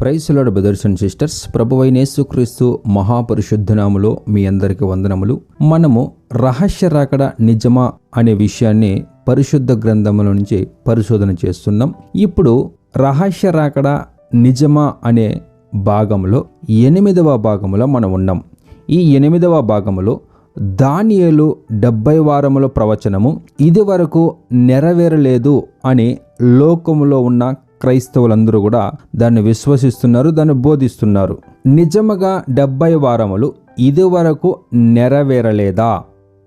ప్రైస్లాడ్ brothers and sisters. ప్రభువైన యేసుక్రీస్తు మహాపరిశుద్ధనాములో మీ అందరికి వందనములు. మనము రహస్య రాకడ నిజమా అనే విషయాన్ని పరిశుద్ధ గ్రంథముల నుంచి పరిశోధన చేస్తున్నాం. ఇప్పుడు రహస్య రాకడ నిజమా అనే భాగంలో ఎనిమిదవ భాగంలో మనం ఉన్నాం. ఈ ఎనిమిదవ భాగములో దానియలు డెబ్బై వారముల ప్రవచనము ఇది వరకు నెరవేరలేదు అని లోకములో ఉన్న క్రైస్తవులందరూ కూడా దాన్ని విశ్వసిస్తున్నారు దాన్ని బోధిస్తున్నారు. నిజముగా డెబ్బై వారములు ఇదివరకు నెరవేరలేదా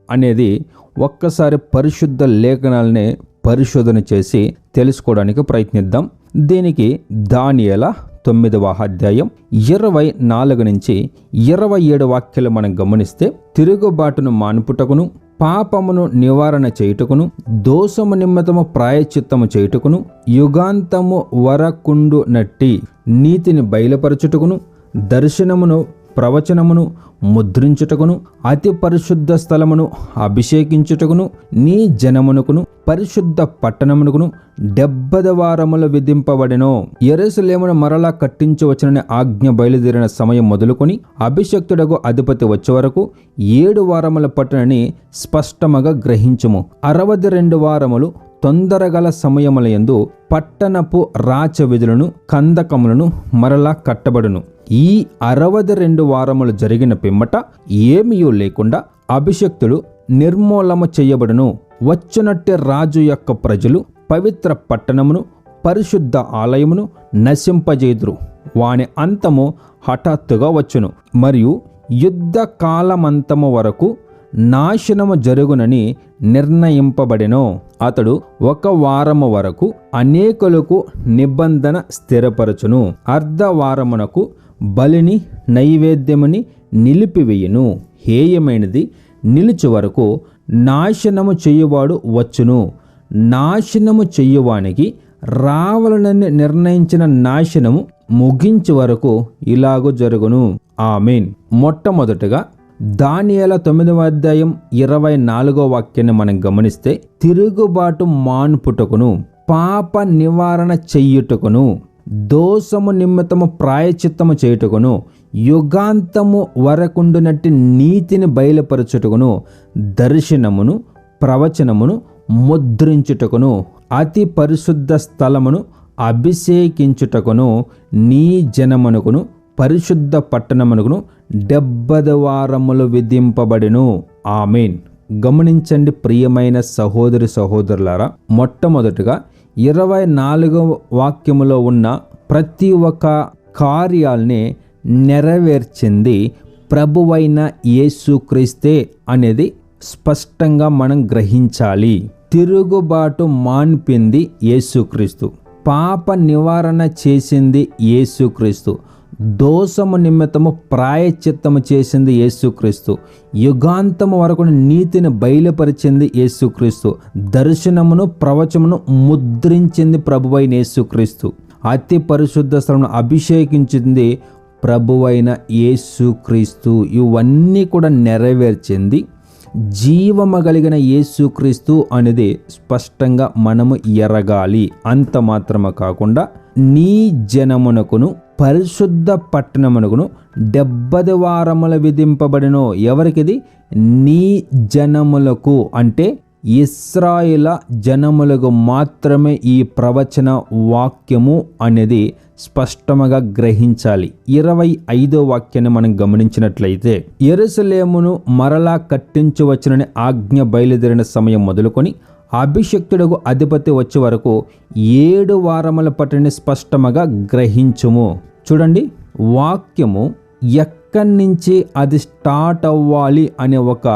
అనేది ఒక్కసారి పరిశుద్ధ లేఖనాలనే పరిశోధన చేసి తెలుసుకోవడానికి ప్రయత్నిద్దాం. దీనికి దానియల తొమ్మిదవ అధ్యాయం ఇరవై నాలుగు నుంచి ఇరవై ఏడు వాక్యాలు మనం గమనిస్తే తిరుగుబాటును మాన్పుటకును పాపమును నివారణ చేయుటకును దోషము నిమిత్తము ప్రాయచిత్తము చేయుటకును యుగాంతము వరకుండు నట్టి నీతిని బయలుపరచుటకును దర్శనమును ప్రవచనమును ముద్రించుటకును అతి పరిశుద్ధ స్థలమును అభిషేకించుటకును నీ జనమునకును పరిశుద్ధ పట్టణమునకును డెబ్బద వారములు విధింపబడెను. ఎరుసలేమును మరలా కట్టించవచ్చునని ఆజ్ఞ బయలుదేరిన సమయం మొదలుకొని అభిషక్తుడకు అధిపతి వచ్చే వరకు ఏడు వారముల పట్టణని స్పష్టముగా గ్రహించుము. అరవది రెండు వారములు తొందరగల సమయములయందు పట్టణపు రాచ విధులను కందకములను మరలా కట్టబడును. ఈ అరవది రెండు వారములు జరిగిన పిమ్మట ఏమీయూ లేకుండా అభిషక్తుడు నిర్మూలము చేయబడును. వచ్చినట్టే రాజు యొక్క ప్రజలు పవిత్ర పట్టణమును పరిశుద్ధ ఆలయమును నశింపజేదురు. వాని అంతము హఠాత్తుగా వచ్చును. మరియు యుద్ధ కాలమంతము వరకు నాశనము జరుగునని నిర్ణయింపబడెను. అతడు ఒక వారము వరకు అనేకులకు నిబంధన స్థిరపరచును. అర్ధవారమునకు బలిని నైవేద్యముని నిలిపివేయును. హేయమైనది నిలిచి వరకు నాశనము చేయువాడు వచ్చును. నాశనము చెయ్యువానికి రావాలని నిర్ణయించిన నాశనము ముగించే వరకు ఇలాగూ జరుగును. ఆమెన్. మొట్టమొదటగా దానియాల తొమ్మిదవ అధ్యాయం ఇరవై నాలుగో వాక్యాన్ని మనం గమనిస్తే తిరుగుబాటు మాన్పుటకును పాప నివారణ చెయ్యుటకును దోషము నిమిత్తము ప్రాయచిత్తము చేయుటకును యుగాంతము వరకుండునట్టి నీతిని బయలుపరచుటకును దర్శనమును ప్రవచనమును ముద్రించుటకును అతి పరిశుద్ధ స్థలమును అభిషేకించుటకును నీ జనమునకును పరిశుద్ధ పట్టణమునకును డెబ్బద వారములు విధింపబడిను. ఆమెన్. గమనించండి ప్రియమైన సహోదరి సహోదరులారా మొట్టమొదటిగా ఇరవై నాలుగవ వాక్యములో ఉన్న ప్రతి ఒక్క కార్యాల్ని నెరవేర్చింది ప్రభువైన యేసుక్రీస్తే అనేది స్పష్టంగా మనం గ్రహించాలి. తిరుగుబాటు మాన్పింది యేసుక్రీస్తు పాప నివారణ చేసింది యేసుక్రీస్తు దోషము నిమిత్తము ప్రాయచిత్తము చేసింది యేసుక్రీస్తు. యుగాంతము వరకు నీతిని బయలుపరిచింది యేసుక్రీస్తు. దర్శనమును ప్రవచమును ముద్రించింది ప్రభువైన యేసుక్రీస్తు. అతి పరిశుద్ధ స్థలమును అభిషేకించింది ప్రభువైన యేసుక్రీస్తు. ఇవన్నీ కూడా నెరవేర్చింది జీవము కలిగిన యేసుక్రీస్తు అనేది స్పష్టంగా మనము ఎరగాలి. అంత మాత్రమే కాకుండా నీ జనమునకును పరిశుద్ధ పట్టణమునకును డెబ్బది వారముల విధింపబడినో ఎవరికిది? నీ జనములకు. అంటే ఇస్రాయిల జనములకు మాత్రమే ఈ ప్రవచన వాక్యము అనేది స్పష్టముగా గ్రహించాలి. ఇరవై ఐదో వాక్యాన్ని మనం గమనించినట్లయితే ఎరుసలేమును మరలా కట్టించవచ్చునని ఆజ్ఞ బయలుదేరిన సమయం మొదలుకొని అభిషక్తుడకు అధిపతి వచ్చే వరకు ఏడు వారముల పట్టిని స్పష్టముగా గ్రహించుము. చూడండి వాక్యము ఎక్కడి నుంచి అది స్టార్ట్ అవ్వాలి అనే ఒక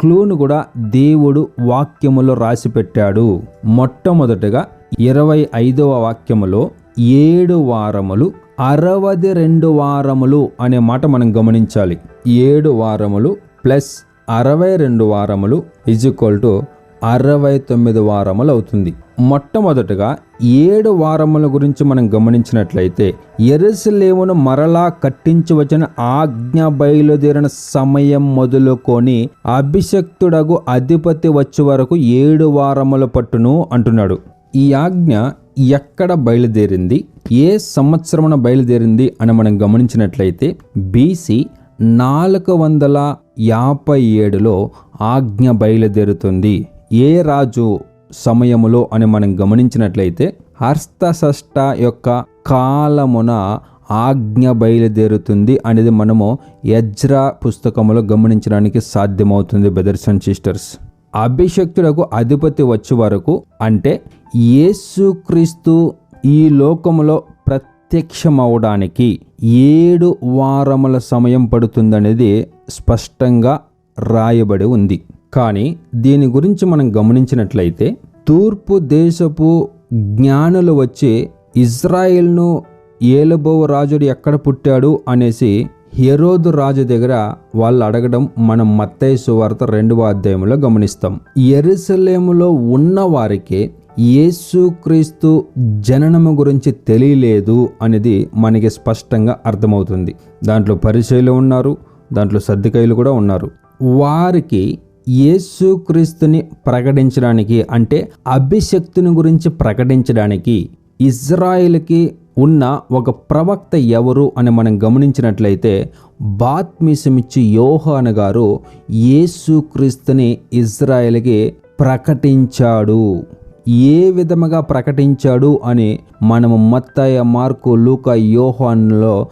క్లూను కూడా దేవుడు వాక్యములో రాసి పెట్టాడు మొట్టమొదటగా ఇరవై ఐదవ వాక్యములో ఏడు వారములు అరవది రెండు వారములు అనే మాట మనం గమనించాలి. ఏడు వారములు ప్లస్ అరవై రెండు వారములు ఈజ్ ఈక్వల్ టు అరవై తొమ్మిది వారములు అవుతుంది. మొట్టమొదటగా ఏడు వారముల గురించి మనం గమనించినట్లయితే ఎరుసలేమును మరలా కట్టించవచ్చిన ఆజ్ఞ బయలుదేరిన సమయం మొదలుకొని అభిషక్తుడగు అధిపతి వచ్చే వరకు ఏడు వారముల పట్టును అంటున్నాడు. ఈ ఆజ్ఞ ఎక్కడ బయలుదేరింది? ఏ సంవత్సరమున బయలుదేరింది అని మనం గమనించినట్లయితే బీసీ నాలుగు వందల యాభై ఏడులో ఆజ్ఞ బయలుదేరుతుంది. ఏ రాజు? సమయములో అని మనం గమనించినట్లయితే హస్తషష్ట యొక్క కాలమున ఆజ్ఞ బయలుదేరుతుంది అనేది మనము యజ్రా పుస్తకములో గమనించడానికి సాధ్యమవుతుంది బ్రదర్స్ అండ్ సిస్టర్స్. అభిషక్తులకు అధిపతి వచ్చే వరకు అంటే యేసుక్రీస్తు ఈ లోకములో ప్రత్యక్షమవడానికి ఏడు వారముల సమయం పడుతుందనేది స్పష్టంగా రాయబడి ఉంది. కానీ దీని గురించి మనం గమనించినట్లయితే తూర్పు దేశపు జ్ఞానులు వచ్చి ఇజ్రాయెల్ను ఏలబోవ రాజుడు ఎక్కడ పుట్టాడు అనేసి హెరోదు రాజు దగ్గర వాళ్ళు అడగడం మనం మత్తయ్య సువార్త రెండవ అధ్యాయంలో గమనిస్తాం. ఎరుసలేములో ఉన్న వారికి యేసుక్రీస్తు జననము గురించి తెలియలేదు అనేది మనకి స్పష్టంగా అర్థమవుతుంది. దాంట్లో పరిచయలు ఉన్నారు దాంట్లో సర్దికాయలు కూడా ఉన్నారు. వారికి యేసుక్రీస్తుని ప్రకటించడానికి అంటే అభిషక్తుని గురించి ప్రకటించడానికి ఇజ్రాయిల్కి ఉన్న ఒక ప్రవక్త ఎవరు అని మనం గమనించినట్లయితే బాత్మీసమిచ్చి యోహాను గారు యేసుక్రీస్తుని ఇజ్రాయిల్కి ప్రకటించాడు. ఏ విధముగా ప్రకటించాడు అని మనము మత్తాయ మార్కు లూక యోహాన్లో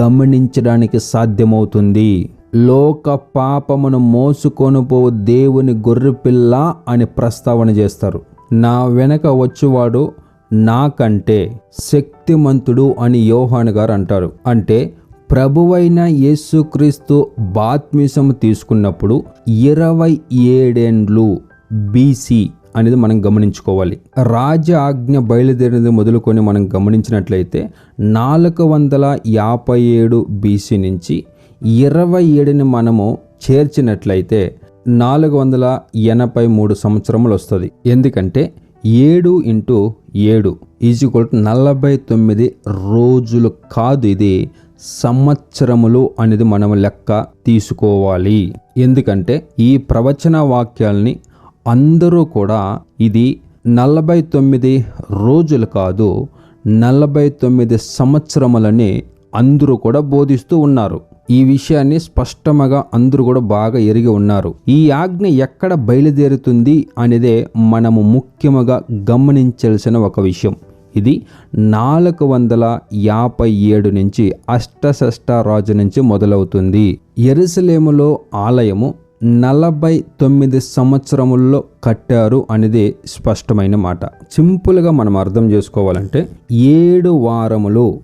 గమనించడానికి సాధ్యమవుతుంది. లోక పాపమును మోసుకొని పోవు దేవుని గొర్రెపిల్ల అని ప్రస్తావన చేస్తారు. నా వెనక వచ్చేవాడు నాకంటే శక్తిమంతుడు అని యోహాన్ గారు అంటారు. అంటే ప్రభువైన యేసుక్రీస్తు బాత్మీసము తీసుకున్నప్పుడు ఇరవై ఏడేండ్లు బీసీ అనేది మనం గమనించుకోవాలి. రాజ ఆజ్ఞ బయలుదేరినది మొదలుకొని మనం గమనించినట్లయితే నాలుగు వందల యాభై ఏడు బీసీ నుంచి ఇరవై ఏడుని మనము చేర్చినట్లయితే నాలుగు వందల ఎనభై మూడు సంవత్సరములు వస్తుంది. ఎందుకంటే ఏడు ఇంటూ ఏడు ఈజ్వల్ టు నలభై తొమ్మిది రోజులు కాదు ఇది సంవత్సరములు అనేది మనం లెక్క తీసుకోవాలి. ఎందుకంటే ఈ ప్రవచన వాక్యాల్ని అందరూ కూడా ఇది నలభై తొమ్మిది రోజులు కాదు నలభై తొమ్మిది సంవత్సరములని అందరూ కూడా బోధిస్తూ ఉన్నారు. ఈ విషయాన్ని స్పష్టంగా అందరూ కూడా బాగా ఎరిగి ఉన్నారు. ఈ ఆజ్ఞ ఎక్కడ బయలుదేరుతుంది అనేదే మనము ముఖ్యముగా గమనించాల్సిన ఒక విషయం. ఇది నాలుగు వందల యాభై ఏడు నుంచి అష్టషష్ట రాజు నుంచి మొదలవుతుంది. ఎరుసలేములో ఆలయము నలభై తొమ్మిది సంవత్సరముల్లో కట్టారు అనేది స్పష్టమైన మాట. సింపుల్గా మనం అర్థం చేసుకోవాలంటే ఏడు వారములు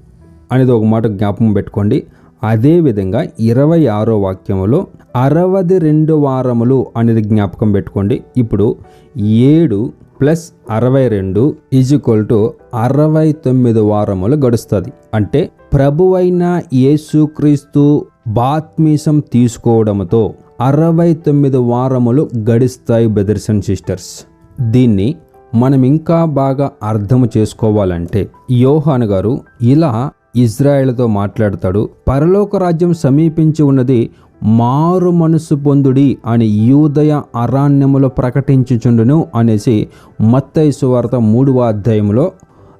అనేది ఒక మాట జ్ఞాపకం పెట్టుకోండి. అదేవిధంగా ఇరవై ఆరో వాక్యములో అరవది రెండు వారములు అనేది జ్ఞాపకం పెట్టుకోండి. ఇప్పుడు ఏడు ప్లస్ అరవై రెండు ఈజ్వల్ టు అరవై తొమ్మిది వారములు గడుస్తుంది. అంటే ప్రభువైన యేసుక్రీస్తు బాత్మీసం తీసుకోవడంతో అరవై తొమ్మిది వారములు గడిస్తాయి బ్రదర్స్ అండ్ సిస్టర్స్. దీన్ని మనం ఇంకా బాగా అర్థం చేసుకోవాలంటే యోహాన్ గారు ఇలా ఇజ్రాయెల్తో మాట్లాడతాడు. పరలోక రాజ్యం సమీపించి ఉన్నది మారు మనసు పొందుడి అని యూదయ అరణ్యములో ప్రకటించుచుండును అనేసి మత్తయి సువార్త మూడవ అధ్యాయంలో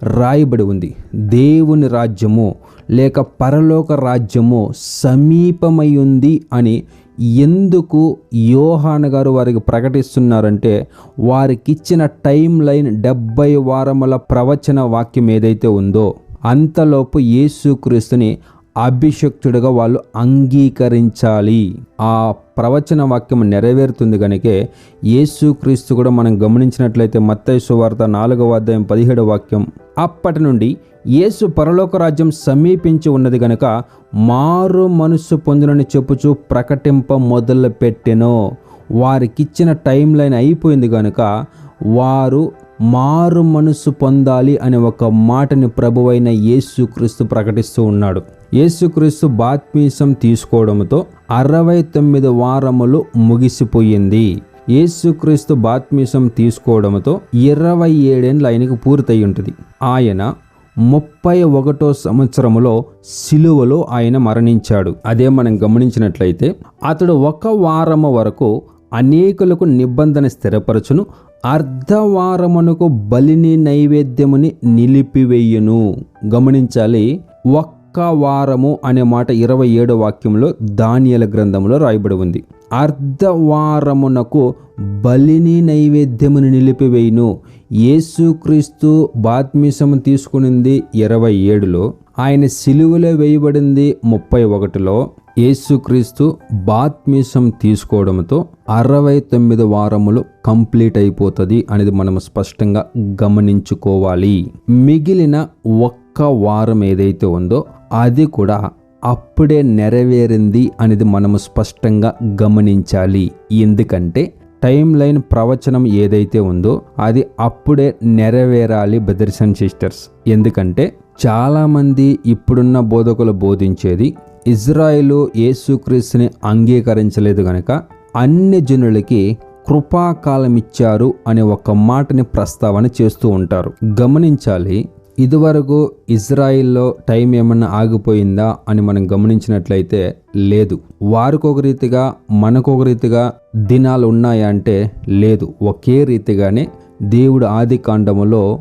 రాయబడి ఉంది. దేవుని రాజ్యము లేక పరలోక రాజ్యము సమీపమై ఉంది అని ఎందుకు యోహాన్ గారు వారికి ప్రకటిస్తున్నారంటే వారికిచ్చిన టైం లైన్ డెబ్బై వారముల ప్రవచన వాక్యం ఏదైతే ఉందో అంతలోపు యేసుక్రీస్తుని అభిషక్తుడిగా వాళ్ళు అంగీకరించాలి. ఆ ప్రవచన వాక్యం నెరవేరుతుంది కనుకే యేసుక్రీస్తు కూడా మనం గమనించినట్లయితే మత్తయి సువార్త నాలుగవ అధ్యాయం పదిహేడవ వాక్యం. అప్పటి నుండి యేసు పరలోక రాజ్యం సమీపించి ఉన్నది గనుక మారు మనస్సు పొందునని చెప్పుచు ప్రకటింప మొదలు పెట్టెను వారికిచ్చిన టైం లైన్ అయిపోయింది కనుక వారు మారు మనసు పొందాలి అనే ఒక మాటని ప్రభువైన యేసుక్రీస్తు ప్రకటిస్తూ ఉన్నాడు. యేసుక్రీస్తు బాత్మీసం తీసుకోవడంతో అరవై తొమ్మిది వారములు ముగిసిపోయింది. యేసుక్రీస్తు బాత్మీసం తీసుకోవడంతో ఇరవై ఏడేండ్లు ఆయనకు పూర్తయి ఉంటుంది ఆయన ముప్పై ఒకటో సంవత్సరములో సిలువలో ఆయన మరణించాడు. అదే మనం గమనించినట్లయితే అతడు ఒక వారము వరకు అనేకులకు నిబంధన స్థిరపరచును. అర్ధవారమునకు బలిని నైవేద్యముని నిలిపివేయును. గమనించాలి ఒక్క వారము అనే మాట ఇరవై ఏడు వాక్యంలో దానియల గ్రంథంలో రాయబడి ఉంది. అర్ధవారమునకు బలిని నైవేద్యముని నిలిపివేయును. యేసుక్రీస్తు బాత్మీసము తీసుకునింది ఇరవై ఏడులో ఆయన సిలువలో వేయబడింది ముప్పై ఒకటిలో యేసుక్రీస్తు బాత్మీసం తీసుకోవడంతో అరవై తొమ్మిది వారములు కంప్లీట్ అయిపోతుంది అనేది మనం స్పష్టంగా గమనించుకోవాలి. మిగిలిన ఒక్క వారం ఏదైతే ఉందో అది కూడా అప్పుడే నెరవేరింది అనేది మనము స్పష్టంగా గమనించాలి. ఎందుకంటే టైం లైన్ ప్రవచనం ఏదైతే ఉందో అది అప్పుడే నెరవేరాలి బ్రదర్స్ అండ్ సిస్టర్స్. ఎందుకంటే చాలామంది ఇప్పుడున్న బోధకులు బోధించేది ఇజ్రాయిలు యేసుక్రీస్తుని అంగీకరించలేదు గనక అన్ని జనులకి కృపాకాలం ఇచ్చారు అనే ఒక మాటని ప్రస్తావన చేస్తూ ఉంటారు. గమనించాలి ఇదివరకు ఇజ్రాయిల్లో టైం ఏమన్నా ఆగిపోయిందా అని మనం గమనించినట్లయితే లేదు. వారికి ఒక రీతిగా మనకు ఒక రీతిగా దినాలు ఉన్నాయా అంటే లేదు. ఒకే రీతిగానే దేవుడు ఆది కాండములో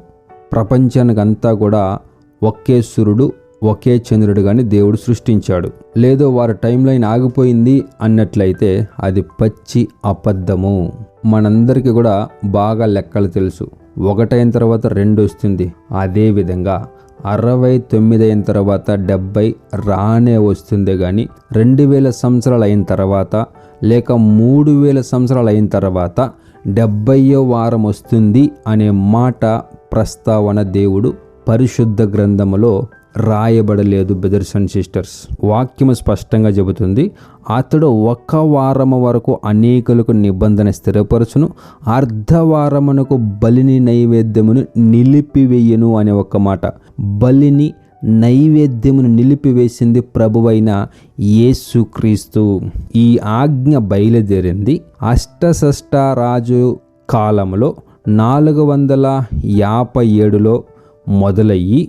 ప్రపంచానికి అంతా కూడా ఒకే సూర్యుడు ఒకే చంద్రుడు కానీ దేవుడు సృష్టించాడు. లేదో వారి టైం లైన్ ఆగిపోయింది అన్నట్లయితే అది పచ్చి అబద్ధము. మనందరికీ కూడా బాగా లెక్కలు తెలుసు. ఒకటైన తర్వాత రెండు వస్తుంది. అదే విధంగా అరవై తొమ్మిది అయిన తర్వాత డెబ్బై రానే వస్తుంది కానీ రెండు వేల సంవత్సరాలు అయిన తర్వాత లేక మూడు వేల సంవత్సరాలు అయిన తర్వాత డెబ్బయో వారం వస్తుంది అనే మాట ప్రస్తావన దేవుడు పరిశుద్ధ గ్రంథములో రాయబడలేదు బ్రదర్స్ అండ్ సిస్టర్స్. వాక్యము స్పష్టంగా చెబుతుంది అతడు ఒక్క వారము వరకు అనేకులకు నిబంధన స్థిరపరచును అర్ధవారమునకు బలిని నైవేద్యమును నిలిపివేయను అనే ఒక మాట. బలిని నైవేద్యమును నిలిపివేసింది ప్రభువైన యేసుక్రీస్తు ఈ ఆజ్ఞ బయలుదేరింది అష్టసష్ట రాజు కాలంలో నాలుగు వందల యాభై ఏడులో మొదలయ్యి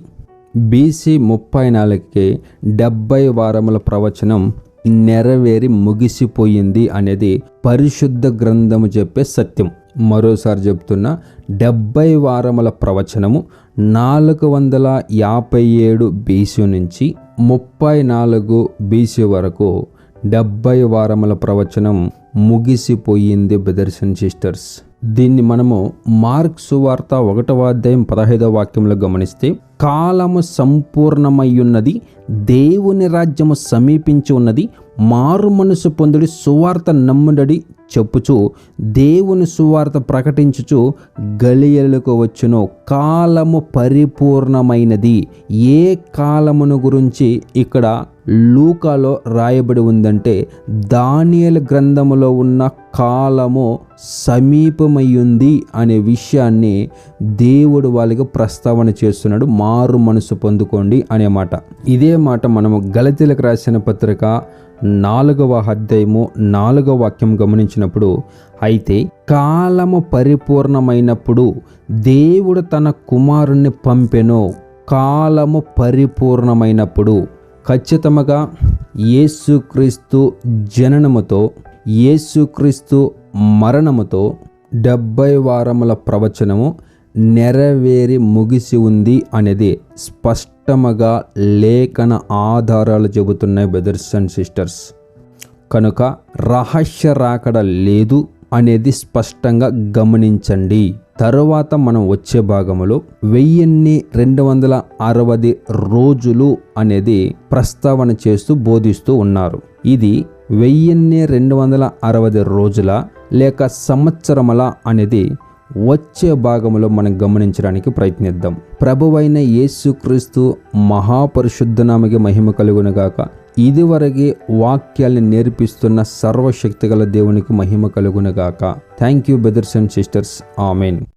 బీసీ ముప్పై నాలుగుకి డెబ్బై వారముల ప్రవచనం నెరవేరి ముగిసిపోయింది అనేది పరిశుద్ధ గ్రంథము చెప్పే సత్యం. మరోసారి చెప్తున్నా డెబ్బై వారముల ప్రవచనము నాలుగు వందల యాభై ఏడు బీసీ నుంచి ముప్పై నాలుగు బీసీ వరకు డెబ్బై వారముల ప్రవచనం ముగిసిపోయింది బ్రదర్స్ అండ్ సిస్టర్స్. దీన్ని మనము మార్క్ సువార్త ఒకటవ అధ్యాయం పదహైదవ వాక్యంలో గమనిస్తే కాలము సంపూర్ణమయ్యున్నది దేవుని రాజ్యము సమీపించి ఉన్నది మారు మనసు పొందుడి సువార్త నమ్ముడడి చెప్పుచు దేవుని సువార్త ప్రకటించుచు గలియలకు వచ్చును. కాలము పరిపూర్ణమైనది. ఏ కాలమును గురించి ఇక్కడ లూకాలో రాయబడి ఉందంటే దానియల గ్రంథములో ఉన్న కాలము సమీపమయ్యుంది అనే విషయాన్ని దేవుడు వాళ్ళకి ప్రస్తావన చేస్తున్నాడు. మారు మనసు పొందుకోండి అనే మాట. ఇదే మాట మనము గలతీలకు రాసిన పత్రిక నాలుగవ అధ్యాయము నాలుగవ వాక్యం గమనించినప్పుడు అయితే కాలము పరిపూర్ణమైనప్పుడు దేవుడు తన కుమారుణ్ణి పంపెను. కాలము పరిపూర్ణమైనప్పుడు ఖచ్చితంగా యేసుక్రీస్తు జననముతో యేసుక్రీస్తు మరణముతో డెబ్బై వారముల ప్రవచనము నెరవేరి ముగిసి ఉంది అనేది స్పష్టముగా లేఖన ఆధారాలు చెబుతున్నాయి బ్రదర్స్ అండ్ సిస్టర్స్. కనుక రహస్య రాకడ లేదు అనేది స్పష్టంగా గమనించండి. తరువాత మనం వచ్చే భాగంలో వెయ్యిన్ని రెండు వందల అరవై రోజులు అనేది ప్రస్తావన చేస్తూ బోధిస్తూ ఉన్నారు. ఇది వెయ్యిన్ని రెండు వందల అరవై రోజుల లేక సంవత్సరముల అనేది వచ్చే భాగంలో మనం గమనించడానికి ప్రయత్నిద్దాం. ప్రభువైన యేసుక్రీస్తు మహాపరిశుద్ధనామకి మహిమ కలుగునుగాక ఇదివరకే వాక్యాల్ని నేర్పిస్తున్న సర్వశక్తిగల దేవునికి మహిమ కలుగునగాక. Thank you brothers and sisters amen